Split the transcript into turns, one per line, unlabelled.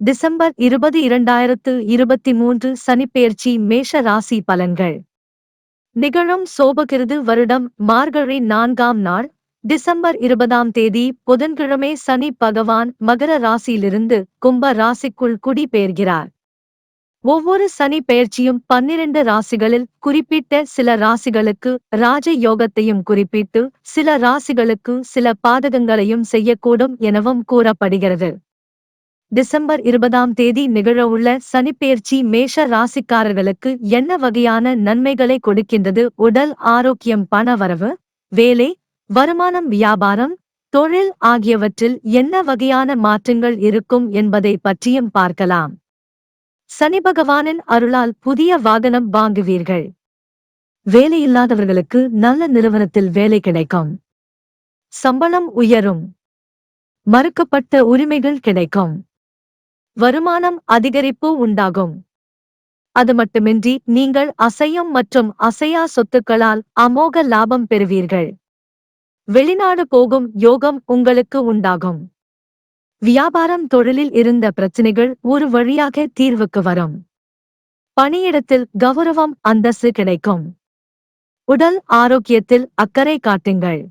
December இருபது இரண்டாயிரத்து இருபத்தி மூன்று சனிப்பெயர்ச்சி மேஷ ராசி பலன்கள். நிகழும் சோபகிருது வருடம் மார்கழி நான்காம் நாள் டிசம்பர் இருபதாம் தேதி புதன்கிழமை சனி பகவான் மகர ராசியிலிருந்து கும்ப ராசிக்குள் குடிபெயர்கிறார். ஒவ்வொரு சனி பெயர்ச்சியும் பன்னிரண்டு ராசிகளில் குறிப்பிட்ட சில ராசிகளுக்கு ராஜ யோகத்தையும் குறிப்பிட்டு சில ராசிகளுக்கு சில பாதகங்களையும் செய்யக்கூடும் எனவும் கூறப்படுகிறது. டிசம்பர் இருபதாம் தேதி நிகழவுள்ள சனிப்பெயர்ச்சி மேஷ ராசிக்காரர்களுக்கு என்ன வகையான நன்மைகளை கொடுக்கின்றது? உடல் ஆரோக்கியம் பணவரவு வேலை வருமானம் வியாபாரம் தொழில் ஆகியவற்றில் என்ன வகையான மாற்றங்கள் இருக்கும் என்பதை பற்றியும் பார்க்கலாம். சனி பகவானின் அருளால் புதிய வாகனம் வாங்குவீர்கள். வேலையில்லாதவர்களுக்கு நல்ல நிறுவனத்தில் வேலை கிடைக்கும். சம்பளம் உயரும். மறுக்கப்பட்ட உரிமைகள் கிடைக்கும். வருமானம் அதிகரிப்பு உண்டாகும். அது மட்டுமின்றி நீங்கள் அசையும் மற்றும் அசையா சொத்துக்களால் அமோக லாபம் பெறுவீர்கள். வெளிநாடு போகும் யோகம் உங்களுக்கு உண்டாகும். வியாபாரம் தொழிலில் இருந்த பிரச்சனைகள் ஒரு வழியாக தீர்வுக்கு வரும். பணியிடத்தில் கௌரவம் அந்தஸ்து கிடைக்கும். உடல் ஆரோக்கியத்தில் அக்கறை காட்டுங்கள்.